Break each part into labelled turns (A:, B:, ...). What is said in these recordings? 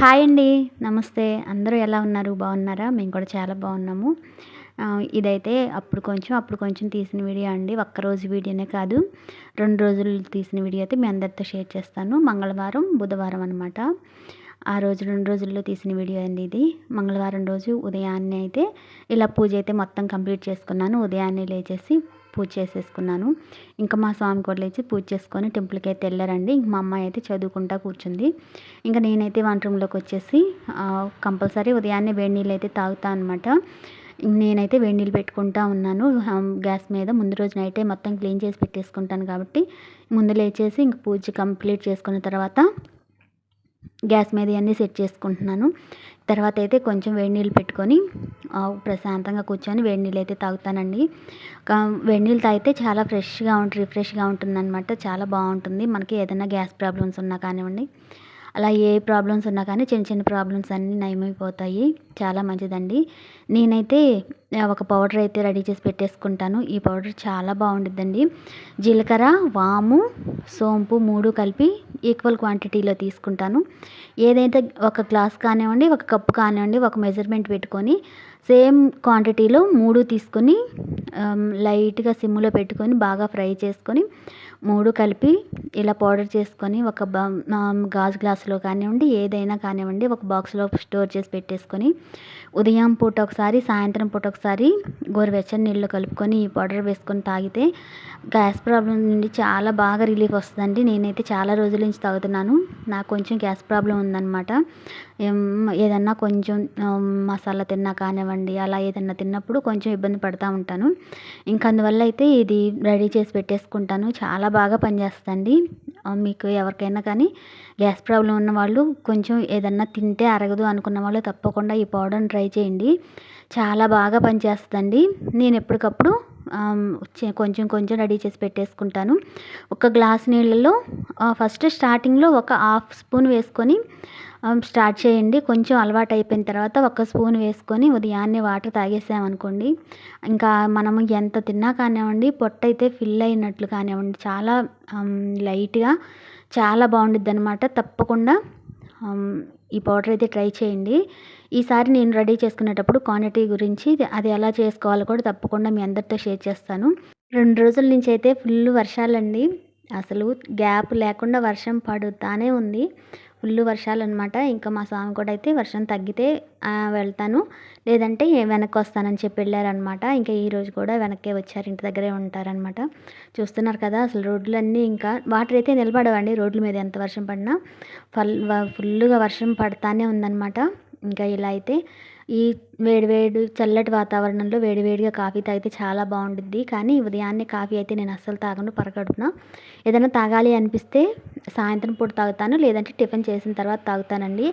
A: Hi అండి. నమస్తే. అందరూ ఎలా ఉన్నారు? బాగున్నారా? మేము కూడా చాలా బాగున్నాము. ఇదైతే అప్పుడు కొంచెం అప్పుడు కొంచెం తీసిన వీడియో అండి. ఒక్కరోజు వీడియోనే కాదు. రెండు రోజులు తీసిన వీడియో అయితే మీ అందరితో షేర్ చేస్తాను. మంగళవారం బుధవారం అనమాట ఆ రోజు రెండు రోజుల్లో తీసిన వీడియో అండి ఇది. మంగళవారం రోజు ఉదయాన్నే అయితే ఇలా పూజ అయితే మొత్తం కంప్లీట్ చేసుకున్నాను. ఉదయాన్నే లేచేసి పూజ చేసేసుకున్నాను. ఇంకా మా స్వామి కూడా లేచి పూజ చేసుకొని టెంపుల్కి అయితే వెళ్ళారండి. ఇంక మా అమ్మాయి అయితే చదువుకుంటా కూర్చుంది. ఇంకా నేనైతే వంట రూమ్లోకి వచ్చేసి కంపల్సరీ ఉదయాన్నే వేడి నీళ్ళు అయితే తాగుతా అనమాట నేనైతే వేడి నీళ్ళు పెట్టుకుంటా ఉన్నాను. గ్యాస్ మీద ముందు రోజు నైటే మొత్తం క్లీన్ చేసి పెట్టేసుకుంటాను కాబట్టి ముందు లేచేసి ఇంక పూజ కంప్లీట్ చేసుకున్న తర్వాత గ్యాస్ మీద ఇవన్నీ సెట్ చేసుకుంటున్నాను. తర్వాత అయితే కొంచెం వేడి నీళ్ళు పెట్టుకొని ప్రశాంతంగా కూర్చొని వేడి నీళ్ళు అయితే తాగుతానండి వేడి నీళ్ళు తాగితే చాలా ఫ్రెష్గా ఉంటుంది రిఫ్రెష్గా ఉంటుంది అనమాట చాలా బాగుంటుంది. మనకి ఏదైనా గ్యాస్ ప్రాబ్లమ్స్ ఉన్నా కానివ్వండి అలా ఏ ప్రాబ్లమ్స్ ఉన్నా కానీ చిన్న చిన్న ప్రాబ్లమ్స్ అన్నీ నయమైపోతాయి. చాలా మంచిదండి. నేనైతే ఒక పౌడర్ అయితే రెడీ చేసి పెట్టేసుకుంటాను. ఈ పౌడర్ చాలా బాగుంటుందండి జీలకర్ర వాము సోంపు మూడు కలిపి ఈక్వల్ క్వాంటిటీలో తీసుకుంటాను. ఏదైతే ఒక గ్లాస్ కానివ్వండి ఒక కప్పు కానివ్వండి ఒక మెజర్మెంట్ పెట్టుకొని సేమ్ క్వాంటిటీలో మూడు తీసుకొని లైట్గా సిమ్లో పెట్టుకొని బాగా ఫ్రై చేసుకొని మూడు కలిపి ఇలా పౌడర్ చేసుకొని ఒక గాజు గ్లాసులో కానివ్వండి ఏదైనా కానివ్వండి ఒక బాక్స్లో స్టోర్ చేసి పెట్టేసుకొని ఉదయం పూట ఒకసారి సాయంత్రం పూట ఒకసారి గోరువెచ్చని నీళ్ళు కలుపుకొని ఈ పౌడర్ వేసుకొని తాగితే గ్యాస్ ప్రాబ్లం నుండి చాలా బాగా రిలీఫ్ వస్తుందండి. నేనైతే చాలా రోజుల నుంచి తాగుతున్నాను. నాకు కొంచెం గ్యాస్ ప్రాబ్లం ఉందన్నమాట. ఏదన్నా కొంచెం మసాలా తిన్నా కానివ్వండి అలా ఏదన్నా తిన్నప్పుడు కొంచెం ఇబ్బంది పడుతూ ఉంటాను. ఇంకా అందువల్ల అయితే ఇది రెడీ చేసి పెట్టేసుకుంటాను. చాలా బాగా పనిచేస్తుంది మీకు ఎవరికైనా కానీ గ్యాస్ ప్రాబ్లం ఉన్న వాళ్ళు కొంచెం ఏదన్నా తింటే అరగదు అనుకున్న వాళ్ళు తప్పకుండా ఈ పౌడర్ని ట్రై చేయండి. చాలా బాగా పనిచేస్తుందండి. నేను ఎప్పటికప్పుడు కొంచెం కొంచెం రెడీ చేసి పెట్టేసుకుంటాను. ఒక గ్లాస్ నీళ్ళలో ఫస్ట్ స్టార్టింగ్లో ఒక హాఫ్ స్పూన్ వేసుకొని స్టార్ట్ చేయండి. కొంచెం అలవాటు అయిపోయిన తర్వాత ఒక స్పూన్ వేసుకొని ఉదయాన్నే వాటర్ తాగేసామనుకోండి. ఇంకా మనము ఎంత తిన్నా కానివ్వండి పొట్ట అయితే ఫిల్ అయినట్లు కానివ్వండి. చాలా లైట్గా చాలా బాగుండిద్ది అనమాట తప్పకుండా ఈ పౌడర్ అయితే ట్రై చేయండి. ఈసారి నేను రెడీ చేసుకునేటప్పుడు క్వాంటిటీ గురించి అది ఎలా చేసుకోవాలో కూడా తప్పకుండా మీ అందరితో షేర్ చేస్తాను. రెండు రోజుల నుంచి అయితే ఫుల్ వర్షాలండి. అసలు గ్యాప్ లేకుండా వర్షం పడుతానే ఉంది. ఫుల్ వర్షాలు అనమాట ఇంకా మా స్వామి కూడా అయితే వర్షం తగ్గితే వెళ్తాను. లేదంటే వెనక్కి వస్తానని చెప్పి వెళ్ళారనమాట. ఇంకా ఈరోజు కూడా వెనక్కే వచ్చారు ఇంటి దగ్గరే ఉంటారనమాట. చూస్తున్నారు కదా అసలు రోడ్లన్నీ ఇంకా వాటర్ అయితే నిలబడవండి రోడ్ల మీద ఎంత వర్షం పడినా. ఫుల్ ఫుల్గా వర్షం పడతానే ఉందన్నమాట ఇంకా ఇలా అయితే ఈ వేడి వేడి చల్లటి వాతావరణంలో వేడి వేడిగా కాఫీ తాగితే చాలా బాగుంటుంది కానీ ఉదయాన్నే కాఫీ అయితే నేను అస్సలు తాగను పరగడుపున. ఏదైనా తాగాలి అనిపిస్తే సాయంత్రం పూట తాగుతాను లేదంటే టిఫిన్ చేసిన తర్వాత తాగుతానండి.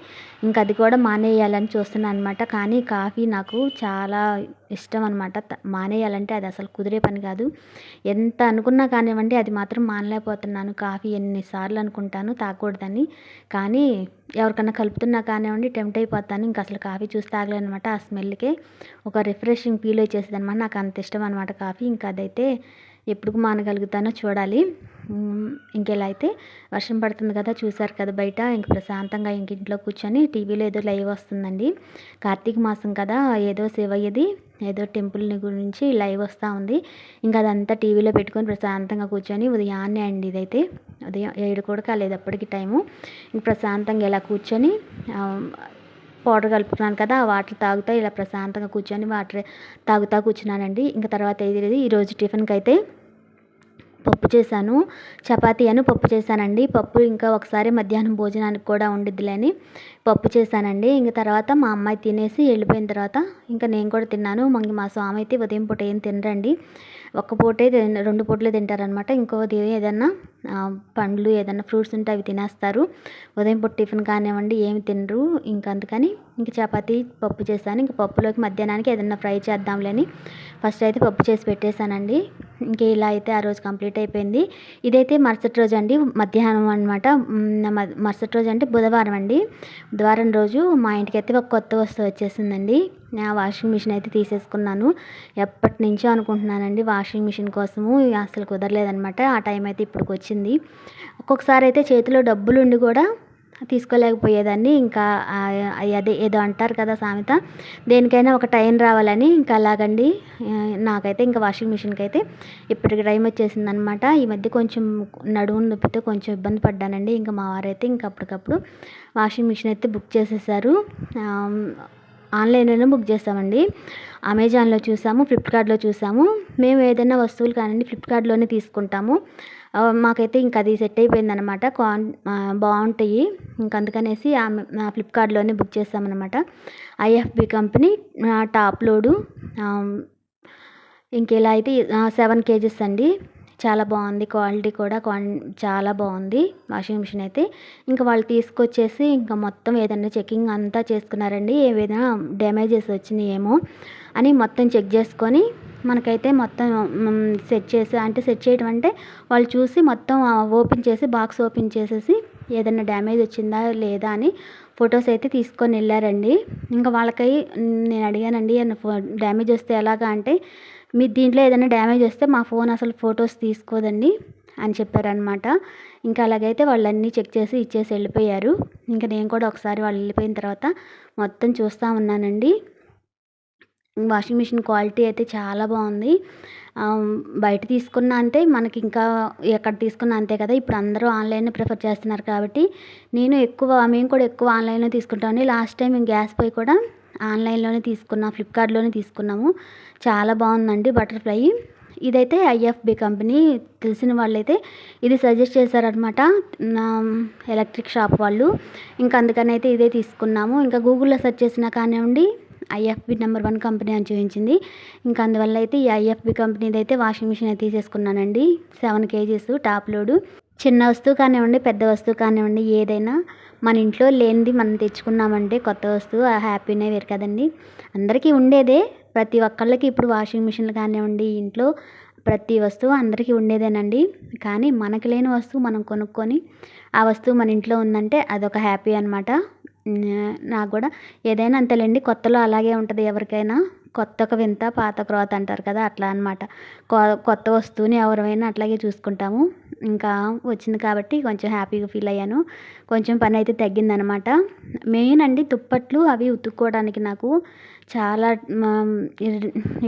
A: ఇంకా అది కూడా మానేయాలని చూస్తున్నాను అనమాట కానీ కాఫీ నాకు చాలా ఇష్టం అనమాట మానేయాలంటే అది అసలు కుదిరే పని కాదు. ఎంత అనుకున్నా కానివ్వండి అది మాత్రం మానలేకపోతున్నాను. కాఫీ ఎన్నిసార్లు అనుకుంటాను తాగకూడదని. కానీ ఎవరికన్నా కలుపుతున్నా కానివ్వండి టెంప్ట్ అయిపోతాను. ఇంకా అసలు కాఫీ చూసి తాగలేనమాట ఆ స్మెల్కే. ఒక రిఫ్రెషింగ్ ఫీల్ వచ్చేసింది అనమాట నాకు అంత ఇష్టం అనమాట కాఫీ. ఇంకా అదైతే ఎప్పుడు మానగలుగుతానో చూడాలి. ఇంకెలా అయితే వర్షం పడుతుంది కదా చూసారు కదా బయట. ఇంక ప్రశాంతంగా ఇంక ఇంట్లో కూర్చొని టీవీలో ఏదో లైవ్ వస్తుందండి. కార్తీక మాసం కదా ఏదో శివయ్యది. ఏదో టెంపుల్ని గురించి లైవ్ వస్తూ ఉంది. ఇంకా అదంతా టీవీలో పెట్టుకొని ప్రశాంతంగా కూర్చొని ఉదయాన్నే అండి ఇదైతే. ఉదయం ఏడు కూడా కాలేదు అప్పటికి టైము. ఇంక ప్రశాంతంగా ఇలా కూర్చొని పౌడర్ కలుపుకున్నాను కదా ఆ వాటర్ తాగుతా ఇలా ప్రశాంతంగా కూర్చొని వాటర్ తాగుతా కూర్చున్నానండి. ఇంకా తర్వాత ఇది ఈరోజు టిఫిన్కి అయితే పప్పు చేశాను. చపాతీ అని పప్పు చేశానండి. పప్పు ఇంకా ఒకసారి మధ్యాహ్నం భోజనానికి కూడా ఉండిద్దిలేని పప్పు చేశానండి. ఇంక తర్వాత మా అమ్మాయి తినేసి వెళ్ళిపోయిన తర్వాత ఇంకా నేను కూడా తిన్నాను. మంగి మా స్వామి అయితే ఉదయం పూట ఏం తినరండి. ఒక్క పూటే రెండు పూటలే తింటారనమాట ఇంకోది ఏదన్నా పండ్లు ఏదైనా ఫ్రూట్స్ ఉంటే అవి తినేస్తారు. ఉదయం పూట టిఫిన్ కానివ్వండి ఏమి తినరు. ఇంక అందుకని ఇంక చపాతీ పప్పు చేశాను ఇంక పప్పులోకి మధ్యాహ్నానికి ఏదైనా ఫ్రై చేద్దాంలేని. ఫస్ట్ అయితే పప్పు చేసి పెట్టేశానండి. ఇంక ఇలా అయితే ఆ రోజు కంప్లీట్ అయిపోయింది. ఇదైతే మరుసటి రోజు అండి. మధ్యాహ్నం అనమాట మరుసటి రోజు అంటే బుధవారం అండి. బుధవారం రోజు మా ఇంటికి అయితే ఒక కొత్త వస్తువు వచ్చేసిందండి. నా వాషింగ్ మిషన్ అయితే తీసేసుకున్నాను. ఎప్పటి నుంచో అనుకుంటున్నానండి వాషింగ్ మిషన్ కోసము. అసలు కుదరలేదనమాట ఆ టైం అయితే ఇప్పటికి వచ్చింది ఒక్కొక్కసారి అయితే చేతిలో డబ్బులు ఉండి కూడా తీసుకోలేకపోయేదాన్ని. ఇంకా అదే ఏదో అంటారు కదా సామెత. దేనికైనా ఒక టైం రావాలని ఇంకా అలాగండి. నాకైతే ఇంకా వాషింగ్ మిషన్కి అయితే ఇప్పటికి టైం వచ్చేసింది అనమాట ఈ మధ్య కొంచెం నడుము నొప్పితో కొంచెం ఇబ్బంది పడ్డానండి. ఇంకా మా వారైతే ఇంకా అప్పటికప్పుడు వాషింగ్ మిషన్ అయితే బుక్ చేసేసారు. ఆన్లైన్లోనే బుక్ చేస్తామండి. అమెజాన్లో చూసాము ఫ్లిప్కార్ట్లో చూసాము. మేము ఏదైనా వస్తువులు కానివ్వండి ఫ్లిప్కార్ట్లోనే తీసుకుంటాము. మాకైతే ఇంకా అది సెట్ అయిపోయింది అనమాట కాన్ బాగుంటాయి. ఇంక అందుకనేసి ఆమె ఫ్లిప్కార్ట్లోనే బుక్ చేస్తామన్నమాట. IFB company top load. ఇంకెలా అయితే సెవెన్ కేజెస్ అండి. చాలా బాగుంది. క్వాలిటీ కూడా క్వాన్ చాలా బాగుంది. వాషింగ్ మిషన్ అయితే. ఇంకా వాళ్ళు తీసుకొచ్చేసి ఇంకా మొత్తం ఏదైనా చెకింగ్ అంతా చేసుకున్నారండి. ఏవైనా డ్యామేజెస్ వచ్చినాయేమో అని మొత్తం చెక్ చేసుకొని మనకైతే మొత్తం సెట్ చేసి అంటే సెట్ చేయడం అంటే వాళ్ళు చూసి మొత్తం ఓపెన్ చేసి బాక్స్ ఓపెన్ చేసేసి ఏదైనా డ్యామేజ్ వచ్చిందా లేదా అని ఫొటోస్ అయితే తీసుకొని వెళ్ళారండి. ఇంకా వాళ్ళకై నేను అడిగానండి డ్యామేజ్ వస్తే ఎలాగా అంటే మీ దీంట్లో ఏదైనా డ్యామేజ్ వస్తే మా ఫోన్ అసలు ఫొటోస్ తీసుకోదండి అని చెప్పారనమాట ఇంకా అలాగైతే వాళ్ళు అన్నీ చెక్ చేసి ఇచ్చేసి వెళ్ళిపోయారు. ఇంకా నేను కూడా ఒకసారి వాళ్ళు వెళ్ళిపోయిన తర్వాత మొత్తం చూస్తూ ఉన్నానండి. వాషింగ్ మిషన్ క్వాలిటీ అయితే చాలా బాగుంది. బయట తీసుకున్న అంతే మనకి ఇంకా ఎక్కడ తీసుకున్న అంతే కదా. ఇప్పుడు అందరూ ఆన్లైన్ ప్రిఫర్ చేస్తున్నారు కాబట్టి నేను ఎక్కువ మేము కూడా ఎక్కువ ఆన్లైన్లో తీసుకుంటామని లాస్ట్ టైం గ్యాస్ పోయి కూడా ఆన్లైన్లోనే తీసుకున్నా ఫ్లిప్కార్ట్లోనే తీసుకున్నాము. చాలా బాగుందండి బటర్ఫ్లై. ఇదైతే ఐఎఫ్బి కంపెనీ తెలిసిన వాళ్ళైతే ఇది సజెస్ట్ చేశారనమాట ఎలక్ట్రిక్ షాప్ వాళ్ళు. ఇంకా అందుకని అయితే ఇదే తీసుకున్నాము. ఇంకా గూగుల్లో సెర్చ్ చేసినా కానివ్వండి ఐఎఫ్బి నెంబర్ వన్ కంపెనీ అని చూపించింది. ఇంకా అందువల్ల అయితే ఈ ఐఎఫ్బి కంపెనీది అయితే వాషింగ్ మిషన్ అయితే తీసేసుకున్నానండి. Seven kgs top load. చిన్న వస్తువు కానివ్వండి పెద్ద వస్తువు కానివ్వండి ఏదైనా మన ఇంట్లో లేనిది మనం తెచ్చుకున్నామంటే కొత్త వస్తువు ఆ హ్యాపీనే వేరు కదండి. అందరికీ ఉండేదే ప్రతి ఒక్కళ్ళకి ఇప్పుడు వాషింగ్ మిషన్లు కానివ్వండి ఇంట్లో ప్రతి వస్తువు అందరికీ ఉండేదేనండి. కానీ మనకు లేని వస్తువు మనం కొనుక్కొని ఆ వస్తువు మన ఇంట్లో ఉందంటే అదొక హ్యాపీ అనమాట నాకు కూడా ఏదైనా అంతేలేండి కొత్తలో అలాగే ఉంటుంది ఎవరికైనా. కొత్త ఒక వింత పాత క్రోత అంటారు కదా అట్లా అనమాట కొత్త వస్తువుని ఎవరైనా అట్లాగే చూసుకుంటాము. ఇంకా వచ్చింది కాబట్టి కొంచెం హ్యాపీగా ఫీల్ అయ్యాను. కొంచెం పని అయితే తగ్గిందనమాట మెయిన్ అండి దుప్పట్లు అవి ఉతుక్కోవడానికి నాకు చాలా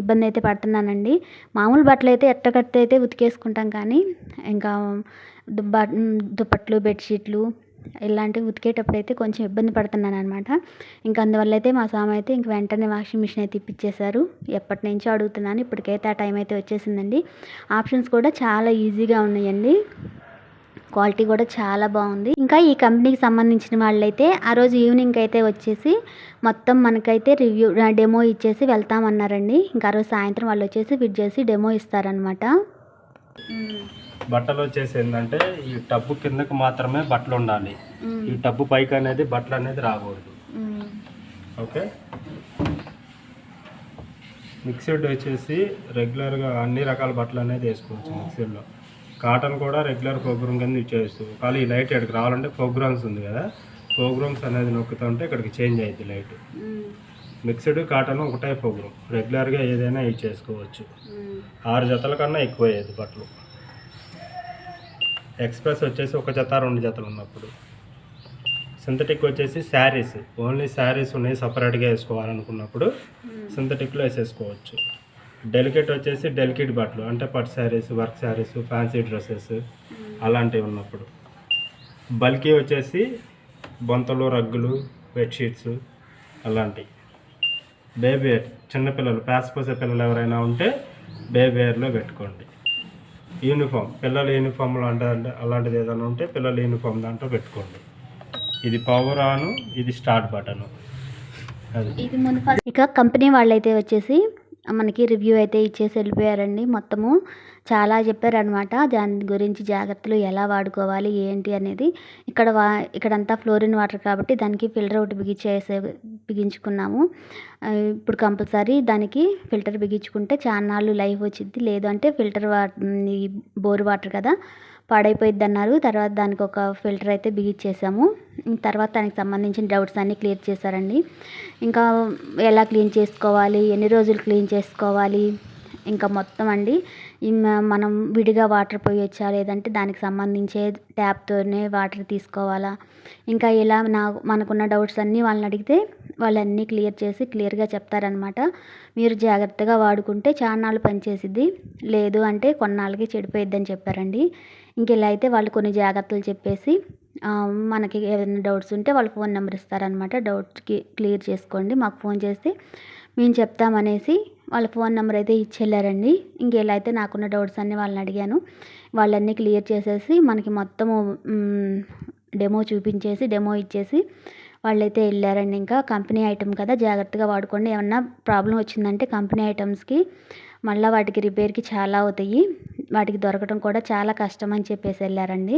A: ఇబ్బంది అయితే పడుతున్నానండి. మామూలు బట్టలు అయితే ఎట్టకట్టయితే ఉతికేసుకుంటాం కానీ ఇంకా దుబ్బ దుప్పట్లు బెడ్షీట్లు ఇలాంటివి ఉతికేటప్పుడు అయితే కొంచెం ఇబ్బంది పడుతున్నాను అనమాట ఇంకా అందువల్ల అయితే మా స్వామి అయితే ఇంక వెంటనే వాషింగ్ మిషన్ అయితే ఇప్పించేశారు ఎప్పటి నుంచో అడుగుతున్నాను. ఇప్పటికైతే ఆ టైం అయితే వచ్చేసిందండి. ఆప్షన్స్ కూడా చాలా ఈజీగా ఉన్నాయండి. క్వాలిటీ కూడా చాలా బాగుంది. ఇంకా ఈ కంపెనీకి సంబంధించిన వాళ్ళైతే ఆ రోజు ఈవినింగ్ అయితే వచ్చేసి మొత్తం మనకైతే రివ్యూ డెమో ఇచ్చేసి వెళ్తామన్నారండి. ఇంకా ఆ రోజు సాయంత్రం వాళ్ళు వచ్చేసి ఫిట్ చేసి డెమో ఇస్తారనమాట
B: బట్టలు వచ్చేసి ఏంటంటే ఈ టబ్బు కిందకు మాత్రమే బట్టలు ఉండాలి. ఈ టబ్బు పైకి అనేది బట్టలు అనేది రాకూడదు. ఓకే? మిక్సడ్ వచ్చేసి రెగ్యులర్గా అన్ని రకాల బట్టలు అనేది వేసుకోవచ్చు మిక్సీలో కాటన్ కూడా రెగ్యులర్ ప్రోగ్రామ్ కింద ఇచ్చేయచ్చు. కానీ ఈ లైట్ ఇక్కడికి రావాలంటే ప్రోగ్రామ్స్ ఉంది కదా ప్రోగ్రామ్స్ అనేది నొక్కుతుంటే ఇక్కడికి చేంజ్ అయ్యింది లైట్. మిక్స్డ్ కాటన్ ఒకటే ప్రోగ్రామ్. రెగ్యులర్గా ఏదైనా యూజ్ చేసుకోవచ్చు. ఆరు జతల కన్నా ఎక్కువ అయ్యేది బట్టలు. ఎక్స్ప్రెస్ వచ్చేసి ఒక జత రెండు జతలు ఉన్నప్పుడు. సింథటిక్ వచ్చేసి శారీస్ ఓన్లీ శారీస్ ఉన్నాయి సపరేట్గా వేసుకోవాలనుకున్నప్పుడు సింథటిక్లో వేసేసుకోవచ్చు. డెలికేట్ వచ్చేసి డెలికేట్ బట్టలు అంటే పట్టు saris work saris fancy dresses అలాంటివి ఉన్నప్పుడు. బల్కీ వచ్చేసి బొంతలు రగ్గులు బెడ్షీట్స్ అలాంటివి. బేబీ వేర్ చిన్నపిల్లలు పోసే పిల్లలు ఎవరైనా ఉంటే బేబీ వేర్లో పెట్టుకోండి. యూనిఫామ్ పిల్లల యూనిఫామ్లు అంటే అలాంటిది ఏదైనా ఉంటే పిల్లల యూనిఫామ్ దాంట్లో పెట్టుకోండి. ఇది పవర్ ఆన్ ఇది స్టార్ట్ బటన్
A: ఇక కంపెనీ వాళ్ళైతే వచ్చేసి మనకి రివ్యూ అయితే ఇచ్చేసి వెళ్ళిపోయారండి. మొత్తము చాలా చెప్పారనమాట దాని గురించి జాగ్రత్తలు ఎలా వాడుకోవాలి ఏంటి అనేది. ఇక్కడ వా ఇక్కడంతా ఫ్లోరిన్ వాటర్ కాబట్టి దానికి ఫిల్టర్ ఒకటి బిగించేసే బిగించుకున్నాము. ఇప్పుడు కంపల్సరీ దానికి ఫిల్టర్ బిగించుకుంటే చాలా నాళ్ళు లైఫ్ వచ్చింది లేదు అంటే ఫిల్టర్ వాటర్ బోర్ వాటర్ కదా. పాడైపోయిద్ది అన్నారు తర్వాత దానికి ఒక ఫిల్టర్ అయితే బిగించేసాము తర్వాత దానికి సంబంధించిన డౌట్స్ అన్నీ క్లియర్ చేశారండి. ఇంకా ఎలా క్లీన్ చేసుకోవాలి? ఎన్ని రోజులు క్లీన్ చేసుకోవాలి? ఇంకా మొత్తం అండి. మనం విడిగా వాటర్ పోయొచ్చా లేదంటే దానికి సంబంధించే ట్యాప్తోనే వాటర్ తీసుకోవాలా? ఇంకా ఇలా నా మనకున్న డౌట్స్ అన్నీ వాళ్ళని అడిగితే వాళ్ళన్నీ క్లియర్ చేసి క్లియర్గా చెప్తారనమాట మీరు జాగ్రత్తగా వాడుకుంటే చాన్నాళ్ళు పనిచేసిద్ది లేదు అంటే కొన్నాళ్ళకి చెడిపోయిద్దని చెప్పారండి. ఇంక ఇలా అయితే వాళ్ళు కొన్ని జాగ్రత్తలు చెప్పేసి మనకి ఏదైనా డౌట్స్ ఉంటే వాళ్ళు ఫోన్ నెంబర్ ఇస్తారనమాట డౌట్కి క్లియర్ చేసుకోండి. మాకు ఫోన్ చేస్తే మేము చెప్తామనేసి వాళ్ళ ఫోన్ నెంబర్ అయితే ఇచ్చెళ్ళారండి. ఇంకెలా అయితే నాకున్న డౌట్స్ అన్నీ వాళ్ళని అడిగాను. వాళ్ళన్నీ క్లియర్ చేసేసి మనకి మొత్తము డెమో చూపించేసి డెమో ఇచ్చేసి వాళ్ళైతే వెళ్ళారండి. ఇంకా కంపెనీ ఐటమ్ కదా జాగ్రత్తగా వాడుకోండి. ఏమన్నా ప్రాబ్లం వచ్చిందంటే కంపెనీ ఐటమ్స్కి మళ్ళీ వాటికి రిపేర్కి చాలా అవుతాయి. వాటికి దొరకడం కూడా చాలా కష్టం అని చెప్పేసి వెళ్ళారండి.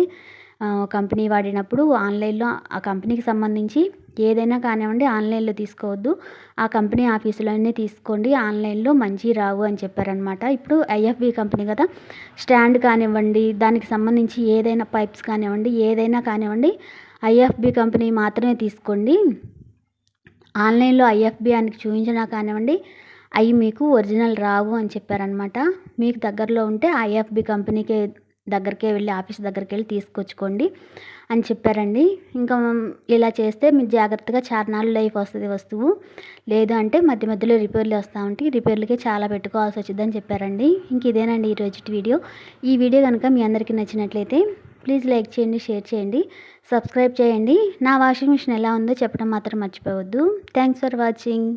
A: కంపెనీ వాడినప్పుడు ఆన్లైన్లో ఆ కంపెనీకి సంబంధించి ఏదైనా కానివ్వండి ఆన్లైన్లో తీసుకోవద్దు. ఆ కంపెనీ ఆఫీసులోనే తీసుకోండి ఆన్లైన్లో మంచి రావు అని చెప్పారనమాట ఇప్పుడు ఐఎఫ్బి కంపెనీ కదా స్టాండ్ కానివ్వండి దానికి సంబంధించి ఏదైనా పైప్స్ కానివ్వండి ఏదైనా కానివ్వండి ఐఎఫ్బి కంపెనీ మాత్రమే తీసుకోండి. ఆన్లైన్లో ఐఎఫ్బి అని చూపించినా కానివ్వండి అవి మీకు ఒరిజినల్ రావు అని చెప్పారనమాట మీకు దగ్గరలో ఉంటే ఐఎఫ్బి కంపెనీకి దగ్గరికే వెళ్ళి ఆఫీస్ దగ్గరికి వెళ్ళి తీసుకొచ్చుకోండి అని చెప్పారండి. ఇంకా ఇలా చేస్తే మీరు జాగ్రత్తగా చార్నాలు లైఫ్ వస్తుంది వస్తువు. లేదు అంటే మధ్య మధ్యలో రిపేర్లు వస్తూ ఉంటాయి. రిపేర్లకి చాలా పెట్టుకోవాల్సి వచ్చిందని చెప్పారండి. ఇంక ఇదేనండి ఈరోజు వీడియో. ఈ వీడియో కనుక మీ అందరికీ నచ్చినట్లయితే ప్లీజ్ లైక్ చేయండి షేర్ చేయండి సబ్స్క్రైబ్ చేయండి. నా వాషింగ్ మిషన్ ఎలా ఉందో చెప్పడం మాత్రం మర్చిపోవద్దు. Thanks for watching.